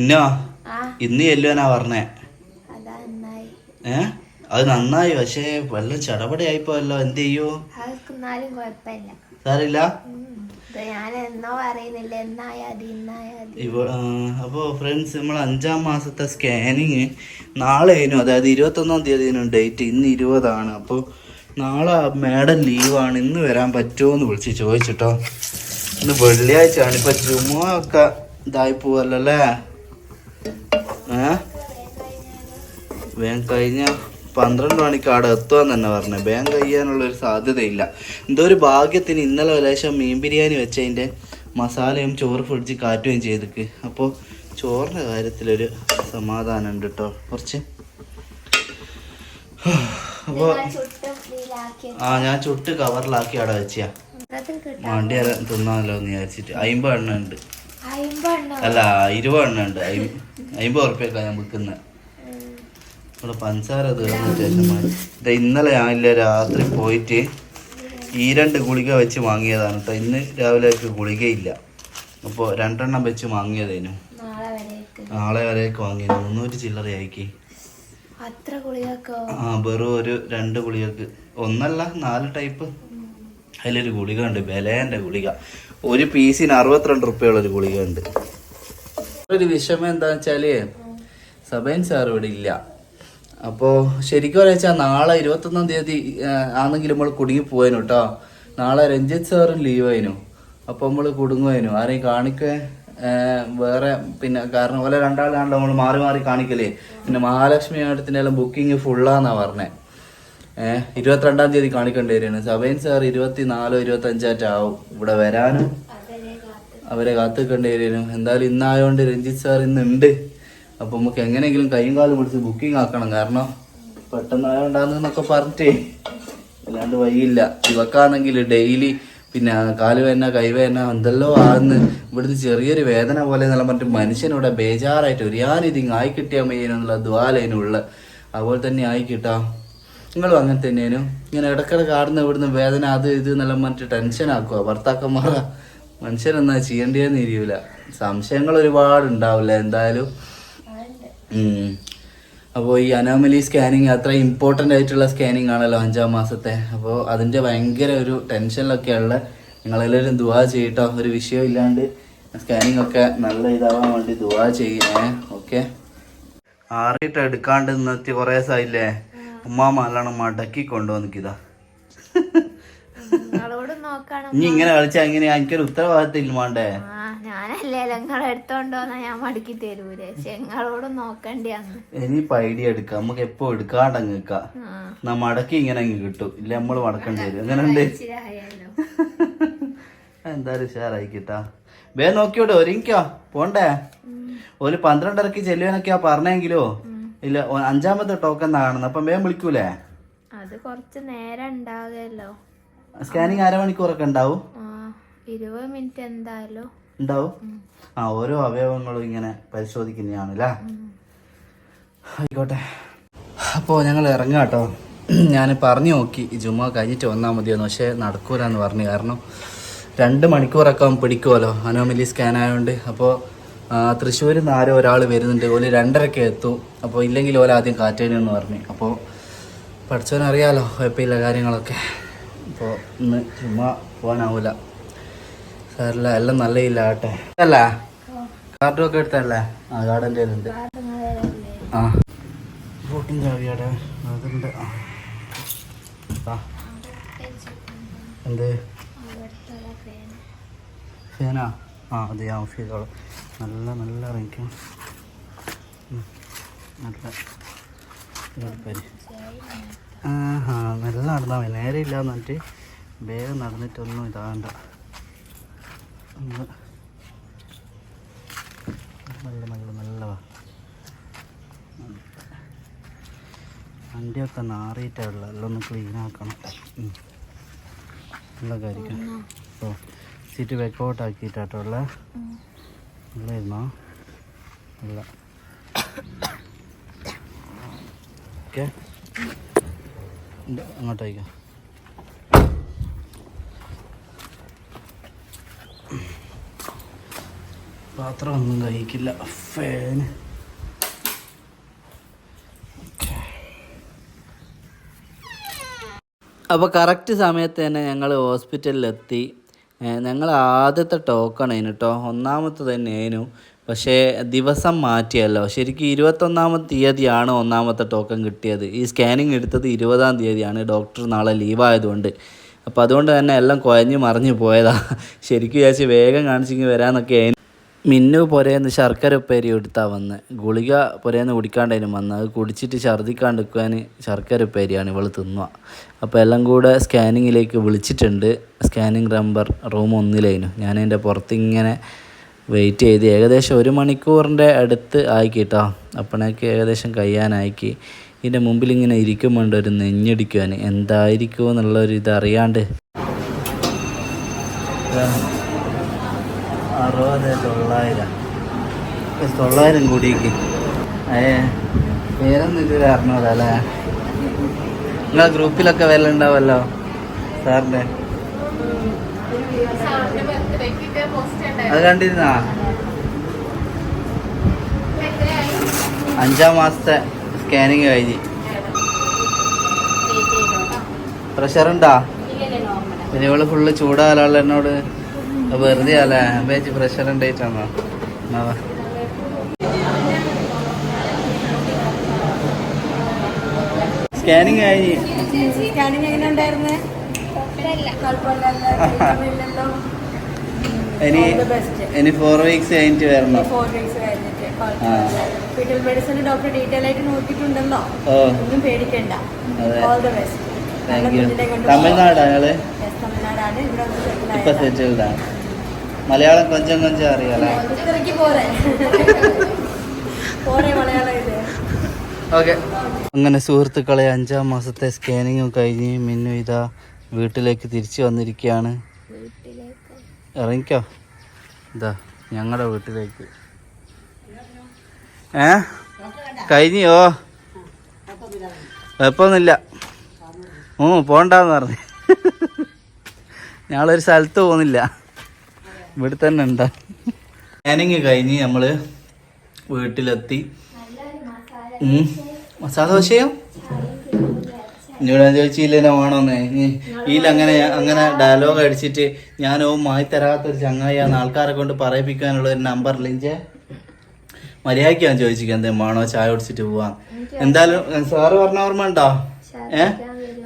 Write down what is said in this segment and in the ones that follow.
പിന്നോ? ഇന്ന് ചെല്ലുവാനാ പറഞ്ഞേ. അതാ നന്നായി. ഏ? അത് നന്നായി. പക്ഷേ വല്ലതും ചടപടയായിപ്പോയല്ലോ. എന്ത് ചെയ്യൂ? സാറില്ല അപ്പോ ഫ്രണ്ട്സ് നമ്മൾ അഞ്ചാം മാസത്തെ സ്കാനിങ് നാളെ ആയിരുന്നു. അതായത് ഇരുപത്തൊന്നാം തീയതി ഡേറ്റ്. ഇന്ന് ഇരുപതാണ്. അപ്പോൾ നാളെ മാഡം ലീവാണ്. ഇന്ന് വരാൻ പറ്റുമോ എന്ന് വിളിച്ച് ചോദിച്ചിട്ടോ. ഇന്ന് വെള്ളിയാഴ്ചയാണ്. ഇപ്പൊ ചുമ ഒക്കെ ഇതായി പോവല്ലോ അല്ലേ? ഏ? വേഗം കഴിഞ്ഞ പന്ത്രണ്ട് മണിക്ക് അവിടെ എത്തുമെന്ന് തന്നെ പറഞ്ഞത് വേഗം കഴിയാനുള്ള ഒരു സാധ്യതയില്ല. എന്തോ ഒരു ഭാഗ്യത്തിന് ഇന്നലെ ലേശം മീൻ ബിരിയാണി വെച്ചതിന്റെ മസാലയും ചോറ് പൊടിച്ച് കാറ്റുകയും ചെയ്തിക്ക്. അപ്പോൾ ചോറിന്റെ കാര്യത്തിലൊരു സമാധാനം ഉണ്ട് കേട്ടോ കുറച്ച് അപ്പോൾ ആ ഞാൻ ചുട്ട് കവറിലാക്കി അവിടെ വെച്ചാ മണ്ടി തിന്നാമല്ലോ എന്ന് വിചാരിച്ചിട്ട്. അമ്പത് എണ്ണ ഉണ്ട് അയിമ്പെണ്ണോ അല്ല ഇരുപത് എണ്ണ ഉണ്ട് അമ്പത് ഉറുപ്പ്യൊക്കെ ഞാൻ വിൽക്കുന്നത് ഇവിടെ പഞ്ചസാര തീർന്ന ശേഷം ഇന്നലെ ഞാനില്ല രാത്രി പോയിട്ട് ഈ രണ്ട് ഗുളിക വെച്ച് വാങ്ങിയതാണ് കേട്ടോ ഇന്ന് രാവിലെ ഗുളികയില്ല. അപ്പോൾ രണ്ടെണ്ണം വെച്ച് വാങ്ങിയതേനു. നാളെ വരെയൊക്കെ വാങ്ങിയത് മുന്നൂറ്റി ചില്ലറയാക്കി ആ വെറും ഒരു രണ്ട് ഗുളികക്ക്. ഒന്നല്ല നാല് ടൈപ്പ്. അതിലൊരു ഗുളിക ഉണ്ട് ബലേന്റെ ഗുളിക. ഒരു പീസിന് അറുപത്തിരണ്ട് റുപ്യുള്ള ഒരു ഗുളിക ഉണ്ട് ഒരു വിഷമം എന്താ വെച്ചാൽ സബൈൻ സാർ ഇവിടെ ഇല്ല. അപ്പോ ശരിക്കും വെച്ചാൽ നാളെ ഇരുപത്തൊന്നാം തീയതി ആണെങ്കിലും നമ്മൾ കുടുങ്ങി പോയേനു കേട്ടോ നാളെ രഞ്ജിത്ത് സാറും ലീവ് ആയിനു. അപ്പോൾ നമ്മൾ കുടുങ്ങുവായിരുന്നു ആരെയും കാണിക്കേ വേറെ പിന്നെ കാരണം പോലെ രണ്ടാളാണല്ലോ നമ്മൾ മാറി മാറി കാണിക്കലേ. പിന്നെ മഹാലക്ഷ്മി മേഡത്തിന്റെ എല്ലാം ബുക്കിംഗ് ഫുള്ളാന്നാ പറഞ്ഞേ. ഇരുപത്തിരണ്ടാം തീയതി കാണിക്കേണ്ടി വരികയാണ്. സബൈൻ സാർ ഇരുപത്തിനാലോ ആവും ഇവിടെ വരാനും. അവരെ കാത്തുക്കേണ്ടി വരികയാണ്. എന്തായാലും ഇന്നായോണ്ട് രഞ്ജിത്ത് സാർ ഇന്നുണ്ട്. അപ്പൊ നമുക്ക് എങ്ങനെയെങ്കിലും കൈയും കാലും പിടിച്ച് ബുക്കിംഗ് ആക്കണം. കാരണം പെട്ടെന്നായോണ്ടാന്നൊക്കെ പറഞ്ഞിട്ടേ. അല്ലാണ്ട് വഴിയില്ല. ഇവക്കാണെങ്കിൽ ഡെയിലി പിന്നെ കാലുവേദന കൈവേദന എന്തെല്ലോ ആന്ന് ഇവിടുന്ന് ചെറിയൊരു വേദന പോലെ എന്നുള്ള പറഞ്ഞിട്ട് മനുഷ്യനിവിടെ ബേജാറായിട്ട് ഒരിയാനിതിങ് ആയി കിട്ടിയാൽ മയ്യനുള്ള ദ്വാലേനുള്ള. അതുപോലെ തന്നെ ആയി കിട്ടാം നിങ്ങളും അങ്ങനെ തന്നെയാണ്. ഇങ്ങനെ ഇടക്കിടക്ക് ആടുന്ന ഇവിടുന്ന് വേദന അത് ഇത് എന്നെല്ലാം പറഞ്ഞിട്ട് ടെൻഷൻ ആക്കുക ഭർത്താക്കന്മാർ മനുഷ്യനെന്നാ ചെയ്യേണ്ടതെന്ന് ഇരിയൂല. സംശയങ്ങൾ ഒരുപാട് ഉണ്ടാവില്ല എന്തായാലും. അപ്പോൾ ഈ അനോമലി സ്കാനിങ് അത്ര ഇമ്പോർട്ടന്റ് ആയിട്ടുള്ള സ്കാനിങ് ആണല്ലോ അഞ്ചാം മാസത്തെ. അപ്പോൾ അതിന്റെ ഭയങ്കര ഒരു ടെൻഷനിലൊക്കെയുള്ള നിങ്ങളെല്ലാവരും ദുവാ ചെയ്യട്ടോ. ഒരു വിഷയം ഇല്ലാണ്ട് സ്കാനിങ് ഒക്കെ നല്ല ഇതാവാൻ വേണ്ടി ദുവാ ചെയ്യണേ. ഓക്കെ ആറിയിട്ട് എടുക്കാണ്ട് നിർത്തി കുറേ ദിവസമായില്ലേ ഉമ്മാമ നല്ലോണം മടക്കി കൊണ്ടുവന്നിക്കിതാ കിതാ നീ ഇനി ഇങ്ങനെ കളിച്ചാ എങ്ങനെയാ എനിക്കൊരു ഉത്തരവാദിത്തം മാണ്ടേ. ആ ഞാനല്ലേ നിങ്ങൾ എടുത്തോണ്ടോന്നാ ഞാൻ മടക്കി തരൂലേ. പക്ഷെ നിങ്ങളോട് നോക്കണ്ടേ അന്ന്. ഇനിയിപ്പോൾ ഐഡിയ എടുക്കാം. നമുക്ക് എപ്പോ എടുക്കാണ്ട് അങ്ങ് എന്നാ മടക്കി ഇങ്ങനെ അങ്ങ് കിട്ടും. ഇല്ല നമ്മൾ മടക്കേണ്ടി വരും. എങ്ങനെയുണ്ട് ഇച്ചിരിയായാലോ എന്തായാലും ഉഷാറായിക്കിട്ടാ വേ നോക്കിയോടെ ഒരുങ്ങിക്കോ. പോണ്ടേ? ഒരു പന്ത്രണ്ടരക്ക് ചെല്ലുവാനൊക്കെയാ പറഞ്ഞെങ്കിലോ? ഇല്ല അഞ്ചാമത്തെ ടോക്കൺ കാണുന്നത് അപ്പം വേഗം വിളിക്കൂലേ? അത് കുറച്ച് നേരം ഉണ്ടാകുമല്ലോ സ്കാനിങ് അരമണിക്കൂറൊക്കെ ഉണ്ടാവും ഇരുപത് മിനിറ്റ് എന്തായാലും. ഉണ്ടാവും ആ ഓരോ അവയവങ്ങളും ഇങ്ങനെ പരിശോധിക്കുന്നതാണല്ലേ ആയിക്കോട്ടെ. അപ്പോൾ ഞങ്ങൾ ഇറങ്ങാം കേട്ടോ ഞാൻ പറഞ്ഞു നോക്കി ജുമ കഴിഞ്ഞിട്ട് വന്നാൽ മതിയെന്ന്. പക്ഷേ നടക്കൂലെന്ന് പറഞ്ഞു. കാരണം രണ്ട് മണിക്കൂറൊക്കെ പിടിക്കുമല്ലോ അനോമലി സ്കാൻ ആയതുകൊണ്ട് അപ്പോൾ തൃശ്ശൂരിൽ നിന്ന് ആരോ ഒരാൾ വരുന്നുണ്ട്. ഓൽ രണ്ടരക്ക് എത്തും. അപ്പോൾ ഇല്ലെങ്കിൽ ഓല ആദ്യം കാറ്റേനെന്ന് പറഞ്ഞു. അപ്പോൾ പഠിച്ചവനറിയാലോ കുഴപ്പമില്ല കാര്യങ്ങളൊക്കെ. അപ്പോൾ ഇന്ന് ചുമ്മാ പോകാനാവൂല സാറില്ല എല്ലാം നല്ല ഇല്ല ആട്ടെ അല്ല? കാർഡും ഒക്കെ എടുത്തല്ലേ ആ കാർഡിന്റെ ഉണ്ട് ആ. ഫോട്ടും ചാവിയാടെ. അതുണ്ട്. ആ. എന്ത്? ഫേനാ? ആ അതെ ആ ചെയ്തോളാം. നല്ല നല്ല ഉം, നല്ല ഇങ്ങോട്ട് പരി ആ നല്ല നടന്നാൽ മതി നേരെ ഇല്ല എന്നിട്ട് വേഗം നടന്നിട്ടൊന്നും ഇതാകണ്ട നല്ല നല്ല നല്ലവാ വണ്ടിയൊക്കെ നാറിയിട്ടുള്ള എല്ലാം ഒന്ന് ക്ലീൻ ആക്കണം. നല്ല കാര്യം ഓ സീറ്റ് ബാക്കൗട്ട് നല്ലായിരുന്നോ നല്ല ഓക്കെ. അങ്ങോട്ടേക്കാം പാത്രം ഒന്നും കഴിക്കില്ല. ഫാന് അപ്പോൾ കറക്റ്റ് സമയത്ത് തന്നെ ഞങ്ങൾ ഹോസ്പിറ്റലിലെത്തി ഞങ്ങൾ ആദ്യത്തെ ടോക്കൺ അതിന് കേട്ടോ ഒന്നാമത്തെ തന്നെയായിരുന്നു പക്ഷേ ദിവസം മാറ്റിയല്ലോ. ശരിക്കും ഇരുപത്തൊന്നാമത്തെ തീയതിയാണ് ഒന്നാമത്തെ ടോക്കൺ കിട്ടിയത്. ഈ സ്കാനിങ് എടുത്തത് ഇരുപതാം തീയതിയാണ്. ഡോക്ടർ നാളെ ലീവായതുകൊണ്ട്. അപ്പോൾ അതുകൊണ്ട് തന്നെ എല്ലാം കുഴഞ്ഞു മറിഞ്ഞ് പോയതാ. ശരിക്കും വിചാരിച്ച് വേഗം കാണിച്ചെങ്കിൽ വരാമെന്നൊക്കെ മിന്നു പുരയെന്ന് ശർക്കര ഉപ്പേരി എടുത്താ വന്ന്. ഗുളിക പുരയെന്ന് കുടിക്കാണ്ടതിനും വന്ന് അത് കുടിച്ചിട്ട് ഛർദിക്കാണ്ടിരിക്കാൻ ശർക്കര ഉപ്പേരിയാണ് ഇവൾ തിന്നുക അപ്പോൾ എല്ലാം കൂടെ സ്കാനിങ്ങിലേക്ക് വിളിച്ചിട്ടുണ്ട്. സ്കാനിങ് നമ്പർ റൂം ഒന്നിലായിരുന്നു. ഞാൻ എന്റെ പുറത്ത് ഇങ്ങനെ വെയിറ്റ് ചെയ്ത് ഏകദേശം ഒരു മണിക്കൂറിന്റെ അടുത്ത് ആയിക്കി കേട്ടോ അപ്പോഴേക്ക് ഏകദേശം കഴിയാനായിക്കി. ഇതിന്റെ മുമ്പിൽ ഇങ്ങനെ ഇരിക്കുമ്പോണ്ട് ഒരു നെഞ്ഞടിക്കുവാൻ എന്തായിരിക്കുമോ എന്നുള്ളൊരു ഇത് അറിയാണ്ട് അറുപത് തൊള്ളായിരം. തൊള്ളായിരം കൂടിയേക്ക്. ഏ പേരൊന്നും ഇതുവരെ അറിഞ്ഞതല്ലേ നിങ്ങളെ ഗ്രൂപ്പിലൊക്കെ വില ഉണ്ടാവല്ലോ സാറിന്റെ. അത് കണ്ടിരുന്നാ? അഞ്ചാം മാസത്തെ സ്കാനിങ് കഴിഞ്ഞ്. പ്രഷർ ഉണ്ടാ പിന്നെ ഇവൾ ഫുള്ള് ചൂടാകാലുള്ള എന്നോട്. വെറുതെ അല്ലേ? പ്രഷർ ഉണ്ടായിട്ടാണോ? എന്നാ സ്കാനിങ് കഴിഞ്ഞ്. സ്കാനിങ് എങ്ങനെ ഉണ്ടായിരുന്നേ? ഇനി. ഇനി ഫോർ വീക്സ് കഴിഞ്ഞിട്ട് വരണം. ഫോർ വീക്സ് കഴിഞ്ഞിട്ട് മെഡിസിൻ ഡോക്ടർ ഡീറ്റെയിൽ ആയിട്ട് നോക്കിയിട്ടുണ്ടല്ലോ. ഒന്നും പേടിക്കണ്ട. ഓൾ ദ ബെസ്റ്റ് തമിഴ്നാടാണ്. ഇപ്പൊ. സെറ്റിൽഡാണ് മലയാളം കൊഞ്ചം കൊഞ്ചം അറിയാലോ? ഓക്കെ അങ്ങനെ സുഹൃത്തുക്കളെ അഞ്ചാം മാസത്തെ സ്കാനിങ്ങും കഴിഞ്ഞ് മിന്നു ഇതാ വീട്ടിലേക്ക് തിരിച്ചു വന്നിരിക്കുകയാണ്. ഇറങ്ങിക്കോ. ഇതാ ഞങ്ങളുടെ വീട്ടിലേക്ക്. ഏ? കഴിഞ്ഞോ? കുഴപ്പമൊന്നുമില്ല. ഓ പോണ്ടെന്ന് പറഞ്ഞു. ഞങ്ങളൊരു സ്ഥലത്ത് പോകുന്നില്ല. ഇവിടെ തന്നെ ഉണ്ടാ. സ്കാനിങ് കഴിഞ്ഞ് നമ്മൾ വീട്ടിലെത്തി. മസാല ദോശയോ ഞാൻ ചോദിച്ചില്ലേ ഇതിൽ അങ്ങനെ അങ്ങനെ ഡയലോഗ് അടിച്ചിട്ട് ഞാനോ മായി തരാത്തൊരു ചങ്ങായിയാന്ന് ആൾക്കാരെ കൊണ്ട് പറയിപ്പിക്കാനുള്ള ഒരു നമ്പർ ഇല്ലേ മര്യാദയ്ക്ക് ഞാൻ ചോദിച്ചിരിക്കാം എന്തേ വേണോ? ചായ കുടിച്ചിട്ട് പോവാ. എന്തായാലും സാറ് പറഞ്ഞ ഓർമ്മ ഉണ്ടോ? ഏ?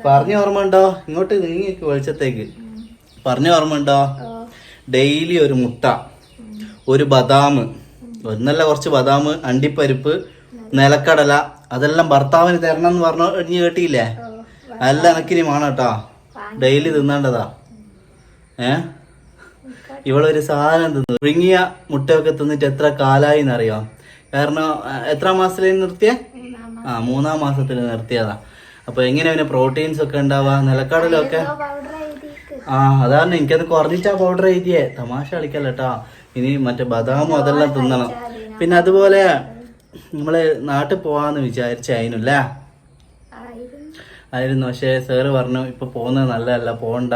പറഞ്ഞ ഓർമ്മ ഉണ്ടോ? ഇങ്ങോട്ട് നീങ്ങി വെളിച്ചത്തേക്ക്. പറഞ്ഞ ഓർമ്മ ഉണ്ടോ? ഡെയിലി ഒരു മുട്ട ഒരു ബദാം ഒന്നല്ല കുറച്ച് ബദാം അണ്ടിപ്പരിപ്പ് നിലക്കടല അതെല്ലാം ഭർത്താവിന് തരണം എന്ന് പറഞ്ഞു ഇനി കേട്ടിയില്ലേ? അല്ല എനക്കിനി വേണം കേട്ടോ. ഡെയിലി തിന്നേണ്ടതാ. ഏ? ഇവളൊരു സാധനം തിന്നു. പുഴുങ്ങിയ മുട്ടയൊക്കെ തിന്നിട്ട് എത്ര കാലായി എന്നറിയോ? കാരണം എത്ര മാസത്തിൽ നിർത്തിയ? ആ മൂന്നാം മാസത്തിൽ നിർത്തിയതാ. അപ്പൊ എങ്ങനെ പിന്നെ പ്രോട്ടീൻസ് ഒക്കെ ഉണ്ടാവാ? നിലക്കടലൊക്കെ ആ അതാണ്. എനിക്കത് കുറഞ്ഞിട്ടാ പൗഡർ എഴുതിയേ. തമാശ കളിക്കല്ലോ ഇനി മറ്റേ ബദാമും അതെല്ലാം തിന്നണം. പിന്നെ അതുപോലെ നമ്മൾ നാട്ടിൽ പോവാന്ന് വിചാരിച്ചായിരുന്നല്ലേ? ആയിരുന്നു. പക്ഷേ സാറ് പറഞ്ഞു ഇപ്പൊ പോകുന്നത് നല്ലതല്ല പോകണ്ട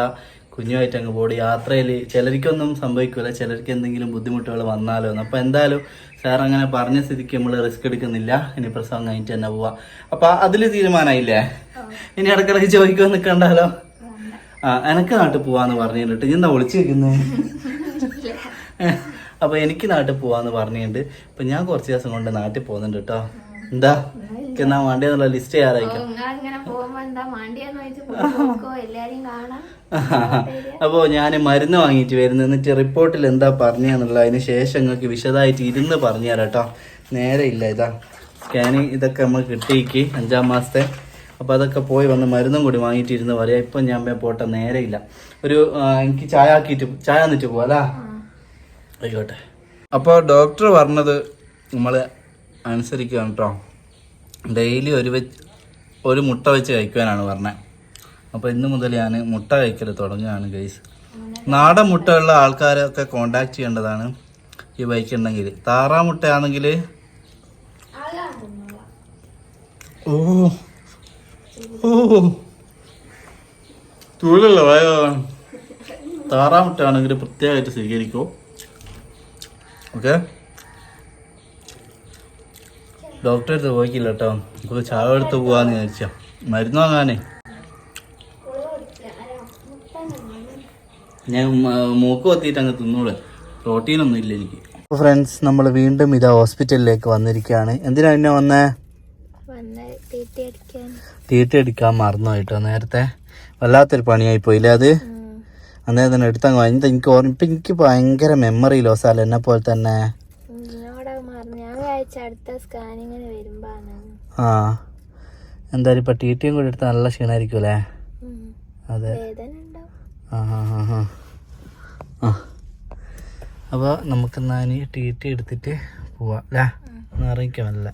കുഞ്ഞുമായിട്ട് അങ്ങ് പോടി. യാത്രയിൽ ചിലർക്കൊന്നും സംഭവിക്കില്ല ചിലർക്ക് എന്തെങ്കിലും ബുദ്ധിമുട്ടുകൾ വന്നാലോ എന്ന്. അപ്പൊ എന്തായാലും സാർ അങ്ങനെ പറഞ്ഞ സ്ഥിതിക്ക് നമ്മൾ റിസ്ക് എടുക്കുന്നില്ല. ഇനി പ്രസവം കഴിഞ്ഞിട്ട് തന്നെ പോവാ. അപ്പൊ അതിൽ തീരുമാനമായില്ലേ ഇനി ഇടക്കിടക്ക് ചോദിക്കുമോ നിൽക്കണ്ടല്ലോ ആ എനക്ക് നാട്ടിൽ പോവാന്ന് പറഞ്ഞിട്ട്. ഇനി എന്താ വിളിച്ചു അപ്പൊ എനിക്ക് നാട്ടിൽ പോവാന്ന് പറഞ്ഞിട്ടുണ്ട് ഇപ്പൊ ഞാൻ കുറച്ച് ദിവസം കൊണ്ട് നാട്ടിൽ പോകുന്നുണ്ട് കേട്ടോ എന്താ? എന്നാ വേണ്ടിയെന്നുള്ള ലിസ്റ്റ് ചെയ്യാറായിരിക്കും അപ്പോൾ ഞാൻ മരുന്ന് വാങ്ങിയിട്ട് വരുന്നു. എന്നിട്ട് റിപ്പോർട്ടിൽ എന്താ പറഞ്ഞെന്നുള്ള അതിന് ശേഷം നിങ്ങൾക്ക് വിശദമായിട്ട് ഇരുന്ന് പറഞ്ഞു തരാം കേട്ടോ നേരെ ഇല്ല ഇതാ. സ്കാനിങ് ഇതൊക്കെ നമ്മൾ കിട്ടിയിക്ക് അഞ്ചാം മാസത്തെ. അപ്പോൾ അതൊക്കെ പോയി വന്ന് മരുന്നും കൂടി വാങ്ങിയിട്ട് ഇരുന്ന് പറയാം. ഇപ്പം ഞാൻ പോട്ട നേരെ ഇല്ല. ഒരു എനിക്ക് ചായ ആക്കിയിട്ട് ചായ എന്നിട്ട് പോവാ ആയിക്കോട്ടെ. അപ്പോൾ ഡോക്ടർ പറഞ്ഞത് നമ്മൾ അനുസരിക്കുകയാണ് കേട്ടോ ഡെയിലി ഒരു വെച്ച് ഒരു മുട്ട വെച്ച് കഴിക്കുവാനാണ് പറഞ്ഞത് അപ്പോൾ ഇന്ന് മുതൽ ഞാൻ മുട്ട കഴിക്കൽ തുടങ്ങുകയാണ് ഗൈസ് നാടൻ മുട്ടയുള്ള ആൾക്കാരൊക്കെ കോണ്ടാക്ട് ചെയ്യേണ്ടതാണ് ഈ ബൈക്ക് ഉണ്ടെങ്കിൽ താറാ മുട്ടയാണെങ്കിൽ ഓ. ഓ. ചൂടല്ലോ വായോ? താറാ മുട്ടയാണെങ്കിൽ പ്രത്യേകമായിട്ട് സ്വീകരിക്കൂ. ഓക്കെ? ഡോക്ടറെ അടുത്ത് പോയിക്കില്ല കേട്ടോ. നമുക്ക് ചായ എടുത്ത് പോവാന്ന് വിചാരിച്ച. മരുന്ന് വാങ്ങാനേ. ഞാൻ മൂക്ക് കൊത്തിയിട്ട് അങ്ങ് തിന്നൂടെ. പ്രോട്ടീനൊന്നും ഇല്ല എനിക്ക്. ഫ്രണ്ട്സ് നമ്മൾ വീണ്ടും ഇതാ ഹോസ്പിറ്റലിലേക്ക് വന്നിരിക്കുകയാണ്. എന്തിനാ പിന്നെ വന്നേ? തീറ്റ അടിക്കാൻ മറന്നു കേട്ടോ നേരത്തെ. വല്ലാത്തൊരു പണിയായി പോയില്ലേ അത്? അന്നേരം തന്നെ എടുത്തങ്ങ് വാങ്ങി എനിക്ക് ഓർമ്മ ഇപ്പം എനിക്ക് ഭയങ്കര മെമ്മറി ലോസ് അല്ല എന്നെ പോലെ തന്നെ? ആ. എന്തായാലും ഇപ്പം ടി ടിയും കൂടി എടുത്താൽ നല്ല ക്ഷീണമായിരിക്കും അല്ലേ? അതെ. ആ ആ ആ അപ്പോൾ നമുക്ക് ഇനി ടി ടി എടുത്തിട്ട് പോവാം അല്ലേ? നിറയ്ക്കാമല്ല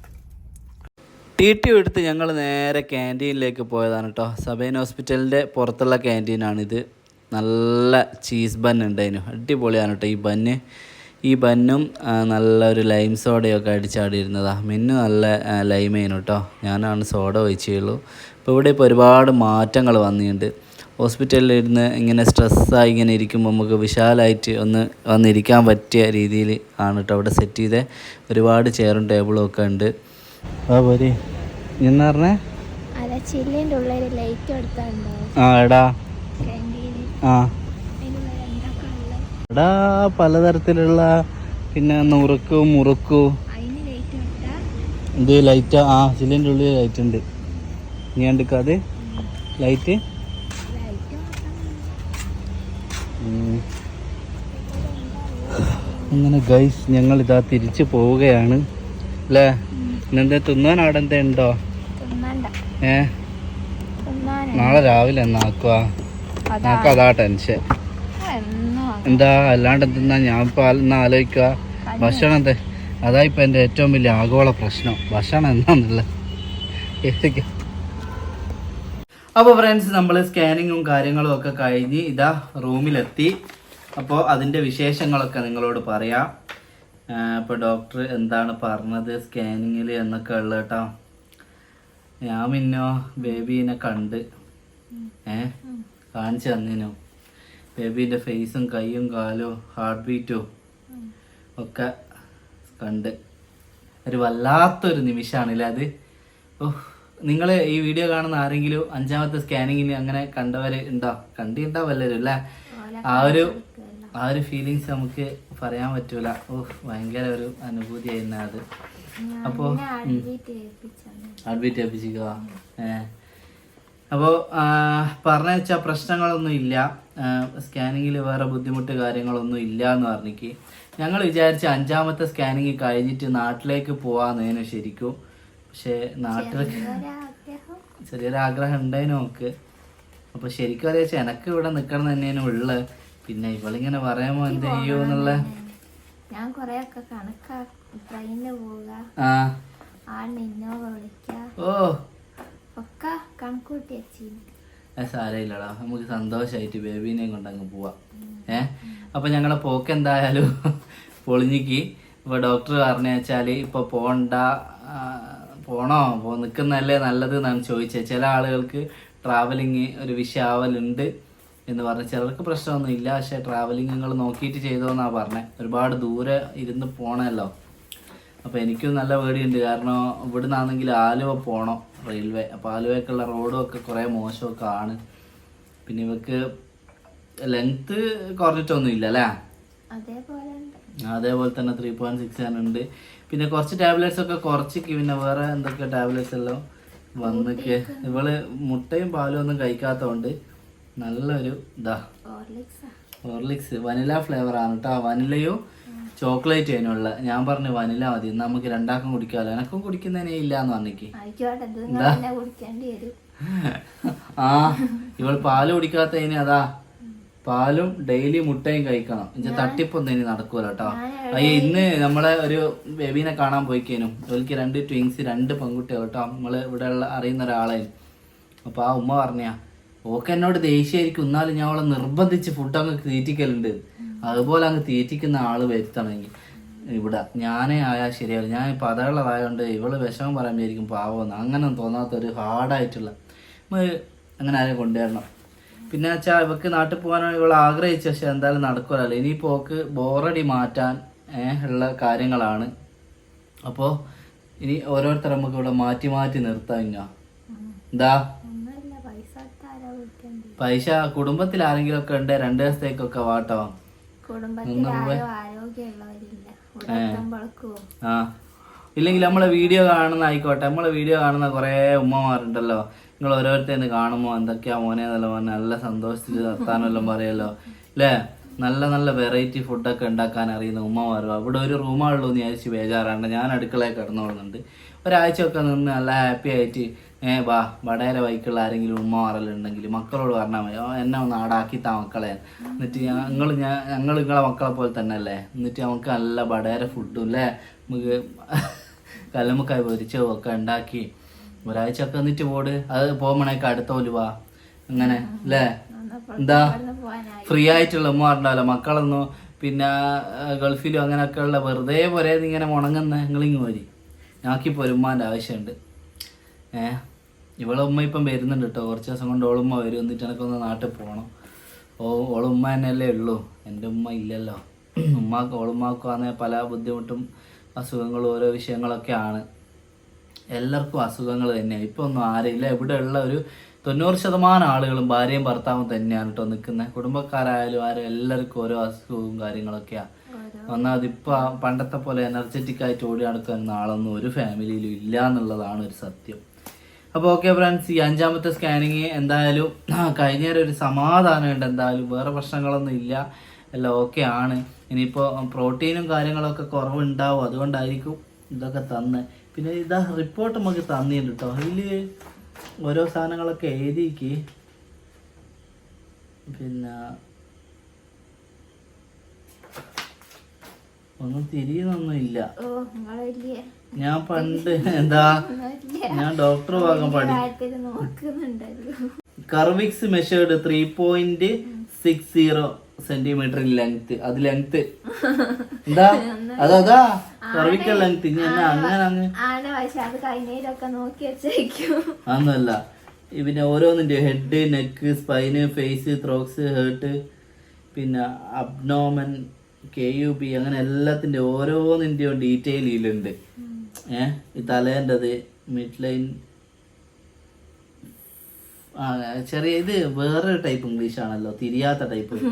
ടി ടി എടുത്ത് ഞങ്ങൾ നേരെ ക്യാന്റീനിലേക്ക് പോയതാണ് കേട്ടോ. സബൈൻ ഹോസ്പിറ്റലിന്റെ പുറത്തുള്ള ക്യാന്റീനാണിത് നല്ല ചീസ് ബൺ ഉണ്ടായിരുന്നു. അടിപൊളിയാണ് കേട്ടോ ഈ ബന്ന് ഈ ബന്നും നല്ല ഒരു ലൈം സോഡയൊക്കെ അടിച്ചാടിയിരുന്നതാ. മിന്നു നല്ല ലൈമേനു കേട്ടോ. ഞാനാണ് സോഡ ഒഴിച്ചുള്ളൂ. ഇപ്പോൾ ഇവിടെ ഇപ്പോൾ ഒരുപാട് മാറ്റങ്ങൾ വന്നിട്ടുണ്ട്. ഹോസ്പിറ്റലിൽ ഇരുന്ന് ഇങ്ങനെ സ്ട്രെസ്സായി ഇങ്ങനെ ഇരിക്കുമ്പോൾ നമുക്ക് വിശാലമായിട്ട് ഒന്ന് വന്നിരിക്കാൻ പറ്റിയ രീതിയിൽ ആണ് കേട്ടോ അവിടെ സെറ്റ് ചെയ്തേ. ഒരുപാട് ചെയറും ടേബിളും ഒക്കെ ഉണ്ട്. ആ പോരി എന്നാ പറഞ്ഞേ? ആ എടാ. ആ. എടാ പലതരത്തിലുള്ള പിന്നെ നുറുക്കു മുറുക്കു. ലൈറ്റ് ഇത് ലൈറ്റ് ആ സിലിന്റെ ഉള്ളിൽ ലൈറ്റ് ഉണ്ട് നീ കണ്ടിക്കാത് ലൈറ്റ്. അങ്ങനെ ഗൈസ് ഞങ്ങൾ ഇതാ തിരിച്ചു പോവുകയാണ്. അല്ലേ ഇന്നെന്താ തിന്നാൻ അവിടെ എന്താ ഉണ്ടോ? ഏ? നാളെ രാവിലെ എന്നാക്കുക നമുക്ക് അതാ ടെൻഷൻ എന്താ അല്ലാണ്ട് എന്തെന്നാ ഞാൻ ഇപ്പൊ ആലോചിക്കുക ഭക്ഷണം എന്താ? അതാ ഇപ്പൊ എന്റെ ഏറ്റവും വലിയ ആഗോള പ്രശ്നം. ഭക്ഷണം എന്താന്നുള്ളത്. ഏതൊക്കെ അപ്പോൾ ഫ്രണ്ട്സ് നമ്മൾ സ്കാനിങ്ങും കാര്യങ്ങളും ഒക്കെ കഴിഞ്ഞ് ഇതാ റൂമിലെത്തി അപ്പോൾ അതിന്റെ വിശേഷങ്ങളൊക്കെ നിങ്ങളോട് പറയാം. ഇപ്പോൾ ഡോക്ടർ എന്താണ് പറഞ്ഞത് സ്കാനിങ്ങിൽ എന്നൊക്കെ ഉള്ള കേട്ടോ. ഞാൻ പിന്നോ ബേബീനെ കണ്ട്. ഏ? കാണിച്ചു തന്നിനു. ബേബീന്റെ ഫേസും കൈയും കാലും ഹാർട്ട് ബീറ്റും ഒക്കെ കണ്ട്. ഒരു വല്ലാത്തൊരു നിമിഷമാണല്ലേ അത്? ഓ നിങ്ങൾ ഈ വീഡിയോ കാണുന്ന ആരെങ്കിലും അഞ്ചാമത്തെ സ്കാനിങ്ങിന് അങ്ങനെ കണ്ടവർ ഉണ്ടോ? കണ്ടിട്ടുണ്ടാവും എല്ലാവരും അല്ലേ? ആ ഒരു ആ ഒരു ഫീലിങ്സ് നമുക്ക് പറയാൻ പറ്റൂല. ഓ ഭയങ്കര ഒരു അനുഭൂതി ആയിരുന്നു അത് അപ്പോൾ അഡ്മിറ്റ് ചെയ്യിപ്പിച്ചാണ് ഏഹ് അപ്പോൾ പറഞ്ഞ വെച്ചാൽ പ്രശ്നങ്ങളൊന്നും ഇല്ല. സ്കാനിങ്ങിൽ വേറെ ബുദ്ധിമുട്ട് കാര്യങ്ങളൊന്നും ഇല്ല എന്ന് പറഞ്ഞിക്ക്. ഞങ്ങൾ വിചാരിച്ച അഞ്ചാമത്തെ സ്കാനിങ് കഴിഞ്ഞിട്ട് നാട്ടിലേക്ക് പോവാന്നേനു ശരിക്കും. പക്ഷേ നാട്ടിലേക്ക് ചെറിയൊരാഗ്രഹം. ഉണ്ടായിരുന്നു നമുക്ക്. അപ്പോൾ ശരിക്കും അറിയാച്ച എനക്ക് ഇവിടെ നിൽക്കണം തന്നെയാണ് ഉള്ളത് പിന്നെ ഇവളിങ്ങനെ പറയാമോ എന്ത് ചെയ്യോ എന്നുള്ള ഞാൻ കൊറേ ഒക്കെ കണക്കാ. ട്രെയിനിൽ പോവുക. ആ. ആ നിന്നോ വിളിക്ക. ഓ ഒക്കെ കണക്കൂട്ടി വെച്ചി അത് സാരമില്ലടാ. നമുക്ക് സന്തോഷമായിട്ട് ബേബീനെയും കൊണ്ട് അങ്ങ് പോവാം. ഏ? അപ്പൊ ഞങ്ങളെ പോക്ക് എന്തായാലും പൊളിഞ്ഞിക്ക്. ഇപ്പൊ ഡോക്ടർ പറഞ്ഞു വെച്ചാൽ ഇപ്പൊ പോണ്ട പോണോ? പോ നിൽക്കുന്നതല്ലേ നല്ലത് എന്നാണ് ചോദിച്ചത് ചില ആളുകൾക്ക് ട്രാവലിങ് ഒരു വിഷയാവലുണ്ട് എന്ന് പറഞ്ഞു ചിലർക്ക് പ്രശ്നമൊന്നും ഇല്ല. പക്ഷെ ട്രാവലിംഗ് നിങ്ങൾ നോക്കിയിട്ട് ചെയ്തോന്നാ പറഞ്ഞത് ഒരുപാട് ദൂരെ ഇരുന്ന് പോണല്ലോ. അപ്പോൾ എനിക്കും നല്ല പേടിയുണ്ട്. കാരണം ഇവിടുന്നാണെങ്കിൽ ആലുവ പോകണം റെയിൽവേ അപ്പോൾ ആലുവയ്ക്കുള്ള റോഡും ഒക്കെ കുറേ മോശമൊക്കെ ആണ്. പിന്നെ ഇവക്ക് ലെങ്ത് കുറഞ്ഞിട്ടൊന്നും ഇല്ല അല്ലേ അതേപോലെ തന്നെ ത്രീ പോയിന്റ് സിക്സ് ഉണ്ട്. പിന്നെ കുറച്ച് ടാബ്ലറ്റ്സ് ഒക്കെ കുറച്ച് പിന്നെ വേറെ എന്തൊക്കെ ടാബ്ലറ്റ്സ് എല്ലാം വന്നിക്ക്. ഇവൾ മുട്ടയും പാലും ഒന്നും കഴിക്കാത്തതുകൊണ്ട് നല്ലൊരു ഇതാ. ഹോർലിക്സ് വനില ഫ്ലേവർ ആണ് കേട്ടോ വനിലയും ചോക്ലേറ്റ് അതിനുള്ള ഞാൻ പറഞ്ഞു വനില മതി നമുക്ക് രണ്ടാക്കും കുടിക്കാമല്ലോ എനക്കും കുടിക്കുന്നതിനേ ഇല്ല എന്ന് പറഞ്ഞിക്ക് ആ ഇവൾ പാൽ കുടിക്കാത്തതിന് അതാ പാലും ഡെയിലി മുട്ടയും കഴിക്കണം. ഇഞ്ച തട്ടിപ്പൊന്നും ഇനി നടക്കൂല കേട്ടോ അയ്യ ഇന്ന് നമ്മളെ ഒരു ബേബീനെ കാണാൻ പോയിക്കേനും. ഇവൾക്ക് രണ്ട് ട്വിങ്സ് രണ്ട് പെൺകുട്ടികൾ കേട്ടോ നമ്മൾ ഇവിടെ ഉള്ള അറിയുന്ന ഒരാളെ. അപ്പൊ ആ ഉമ്മ പറഞ്ഞാ ഓക്കെ എന്നോട് ദേഷ്യമായിരിക്കും എന്നാലും ഞാൻ അവളെ നിർബന്ധിച്ച് ഫുഡ് അങ്ങ് തീറ്റിക്കലുണ്ട്. അതുപോലെ അങ്ങ് തീറ്റിക്കുന്ന ആൾ വരുത്തണമെങ്കിൽ. ഇവിടെ ഞാനേ ആയാൽ ശരിയാവില്ല. ഞാൻ പതകളായതുകൊണ്ട് ഇവൾ വിഷമം പറയാൻ വിചാരിക്കും പാവമെന്ന് അങ്ങനെ തോന്നാത്ത ഒരു ഹാർഡായിട്ടുള്ള അങ്ങനെ ആരെയും കൊണ്ടുവരണം. പിന്നെ വെച്ചാൽ ഇവക്ക് നാട്ടിൽ പോകാനാണ് ഇവൾ ആഗ്രഹിച്ച പക്ഷെ എന്തായാലും നടക്കില്ലല്ലോ ഇനി പോക്ക് ബോറടി മാറ്റാൻ ഉള്ള കാര്യങ്ങളാണ്. അപ്പോൾ ഇനി ഓരോരുത്തർ നമുക്ക് ഇവിടെ മാറ്റി മാറ്റി നിർത്താം ഇങ്ങ. എന്താ? പൈസ കുടുംബത്തിൽ ആരെങ്കിലും ഒക്കെ ഉണ്ട്. രണ്ട് ദിവസത്തേക്കൊക്കെ വാട്ടോ കുടുംബത്തിൽ ആരും ആരോഗ്യമുള്ളവരില്ല. ഇവിടെ എത്തുമ്പോഴേക്കും ആ. ഇല്ലെങ്കിൽ നമ്മളെ വീഡിയോ കാണുന്ന ആയിക്കോട്ടെ. നമ്മളെ വീഡിയോ കാണുന്ന കുറേ ഉമ്മമാരുണ്ടല്ലോ. നിങ്ങൾ ഓരോരുത്തരും കാണുമോ? എന്തൊക്കെയാ മോനെ എന്നല്ല മോനെ നല്ല സന്തോഷത്തിൽ നിർത്താനെല്ലാം പറയല്ലോ. അല്ലേ നല്ല നല്ല വെറൈറ്റി ഫുഡൊക്കെ ഉണ്ടാക്കാൻ അറിയുന്ന ഉമ്മമാരും? അവിടെ ഒരു റൂമാണല്ലോ എന്ന് വിചാരിച്ച് ബേജാറാണ്. ഞാൻ അടുക്കളയിൽ കിടന്നോളുന്നുണ്ട് ഒരാഴ്ചയൊക്കെ നിന്ന് നല്ല ഹാപ്പി ആയിട്ട് ഏ വാ വടയിലെ ബൈക്കുള്ള ആരെങ്കിലും ഉമ്മ മാറലുണ്ടെങ്കിൽ മക്കളോട് പറഞ്ഞാൽ മതി. എന്നെ ഒന്ന് ആടാക്കി താ മക്കളെ. എന്നിട്ട് ഞങ്ങൾ ഞാൻ ഞങ്ങൾ നിങ്ങളെ മക്കളെ പോലെ തന്നെ അല്ലേ എന്നിട്ട് നമുക്ക് നല്ല വടയിലെ ഫുഡും അല്ലേ നമുക്ക് കല്ലുമുക്കായി പൊരിച്ചോ ഒക്കെ ഉണ്ടാക്കി ഒരാഴ്ച ഒക്കെ എന്നിട്ട് പോട്. അത് പോകുമ്പോഴേക്ക് അടുത്ത പോലെ വാ. അങ്ങനെ അല്ലേ എന്താ? ഫ്രീ ആയിട്ടുള്ള ഉമ്മ പറഞ്ഞല്ലോ മക്കളൊന്നും പിന്നെ ഗൾഫിലും അങ്ങനെയൊക്കെ ഉള്ള വെറുതെ പോരെ ഇങ്ങനെ മുണങ്ങുന്ന. നിങ്ങളിങ്ങ് വരി ഞാക്കി ഉമ്മാന്റെ ആവശ്യമുണ്ട് ഏ? ഇവളെ ഉമ്മ ഇപ്പം വരുന്നുണ്ട് കേട്ടോ കുറച്ച് ദിവസം കൊണ്ട് ഓളുമ്മ വരും. എന്നിട്ട് എനിക്കൊന്ന് നാട്ടിൽ പോകണം ഓ ഓളുമ്മ തന്നെയല്ലേ ഉള്ളൂ. എന്റെ ഉമ്മ ഇല്ലല്ലോ. ഉമ്മാക്ക് ഓളുമ്മാക്കും ആണെ പല ബുദ്ധിമുട്ടും അസുഖങ്ങളും ഓരോ വിഷയങ്ങളൊക്കെയാണ് എല്ലാവർക്കും അസുഖങ്ങൾ തന്നെയാണ്. ഇപ്പോൾ ഒന്നും ആരെയില്ല. ഇവിടെ ഉള്ള ഒരു തൊണ്ണൂറ് ശതമാനം ആളുകളും ഭാര്യയും ഭർത്താവും തന്നെയാണ് കേട്ടോ നിൽക്കുന്നത്. കുടുംബക്കാരായാലും ആരും എല്ലാവർക്കും ഓരോ അസുഖവും കാര്യങ്ങളൊക്കെയാണ് ഒന്നാമത് പണ്ടത്തെ പോലെ എനർജറ്റിക് ആയിട്ട് ഓടി നടക്കുന്ന ആളൊന്നും ഒരു ഫാമിലിയിലും ഇല്ല എന്നുള്ളതാണ് ഒരു സത്യം. അപ്പോൾ ഓക്കെ ഫ്രണ്ട്സ് ഈ അഞ്ചാമത്തെ സ്കാനിങ് എന്തായാലും കഴിഞ്ഞ ഒരു സമാധാനമുണ്ട് എന്തായാലും. വേറെ പ്രശ്നങ്ങളൊന്നും ഇല്ല. എല്ലാം ഓക്കെ ആണ്. ഇനിയിപ്പോൾ പ്രോട്ടീനും കാര്യങ്ങളൊക്കെ കുറവുണ്ടാവും. അതുകൊണ്ടായിരിക്കും ഇതൊക്കെ തന്ന്. പിന്നെ ഇതാ റിപ്പോർട്ട് നമുക്ക് തന്നിട്ടുണ്ട് കേട്ടോ അതിൽ ഓരോ സാധനങ്ങളൊക്കെ എഴുതിക്ക്. പിന്നെ ഒന്നും തിരിയുന്നൊന്നും ഇല്ല. ഞാൻ പണ്ട് എന്താ ഞാൻ ഡോക്ടർ ഭാഗം പഠി കാര്യത്തിൽ നോക്കുന്നുണ്ടല്ലോ. Cervix measured three point six zero centimetre length അത് ലെങ്ത് എന്താ? അതാ കർവിക്കൽ ലെങ്ത് ഇനി എന്നെ അങ്ങനെ അങ്ങ് അന്നല്ല. പിന്നെ ഓരോന്നിന്റെ head neck spine face thorax heart പിന്നെ അബ്നോമൻ കെ യു പി അങ്ങനെ എല്ലാത്തിന്റെ ഓരോന്നിന്റെയും ഡീറ്റെയിൽ ഇതിലുണ്ട് ഏഹ് ഈ തലേന്റെത് മിഡ് ലൈൻ ചെറിയ ഇത് വേറൊരു ടൈപ്പ് ഇംഗ്ലീഷ് ആണല്ലോ തിരിയാത്ത type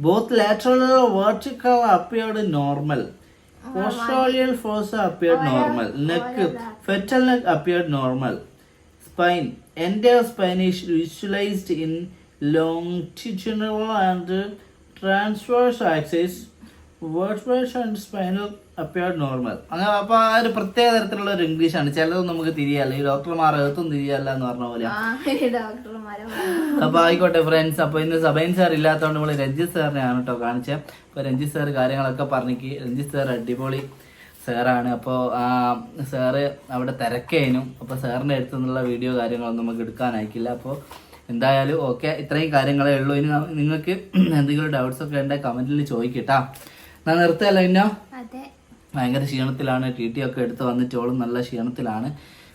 both lateral vertical appeared normal posterior fossa appeared normal neck fetal neck appeared normal spine എന്റെ spine. Is in longitudinal and transverse axis. Vertebrae and spinal appeared normal അങ്ങനെ അപ്പൊ ആ ഒരു പ്രത്യേക തരത്തിലുള്ള ഒരു ഇംഗ്ലീഷ് ആണ്. ചിലതൊന്നും നമുക്ക് തിരിയല്ല ഈ ഡോക്ടർമാർ അകത്തും തിരിയല്ല എന്ന് പറഞ്ഞ പോലെ. അപ്പൊ ആയിക്കോട്ടെ ഫ്രണ്ട്സ് അപ്പൊ ഇന്ന് സബൈൻ സാർ ഇല്ലാത്തതുകൊണ്ട് നമ്മൾ രഞ്ജിത്ത് സാറിനെയാണ് കേട്ടോ കാണിച്ചത് അപ്പൊ രഞ്ജിത്ത് സാർ കാര്യങ്ങളൊക്കെ പറഞ്ഞിക്ക്. രഞ്ജിത്ത് സാർ അടിപൊളി സാറാണ് അപ്പോൾ ആ സാറ് അവിടെ തിരക്കേനും. അപ്പോൾ സാറിന്റെ അടുത്തു നിന്നുള്ള വീഡിയോ കാര്യങ്ങളൊന്നും നമുക്ക് എടുക്കാനായിക്കില്ല. അപ്പോൾ എന്തായാലും ഓക്കെ ഇത്രയും കാര്യങ്ങളേ ഉള്ളൂ. ഇനി നിങ്ങൾക്ക് എന്തെങ്കിലും ഡൗട്ട്സ് ഒക്കെ ഉണ്ടെങ്കിൽ കമന്റിൽ ചോദിക്കട്ടാ ഞാൻ നിർത്തല്ലോ ഇന്നോ? ഭയങ്കര ക്ഷീണത്തിലാണ്. ടി ടി ഒക്കെ എടുത്ത് വന്നിട്ടോളും നല്ല ക്ഷീണത്തിലാണ്.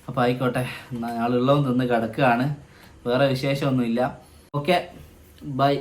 അപ്പോൾ ആയിക്കോട്ടെ. എന്നാൽ ഞാളുള്ളവും നിന്ന് കിടക്കുകയാണ്. വേറെ വിശേഷമൊന്നുമില്ല. ഓക്കെ. ബൈ.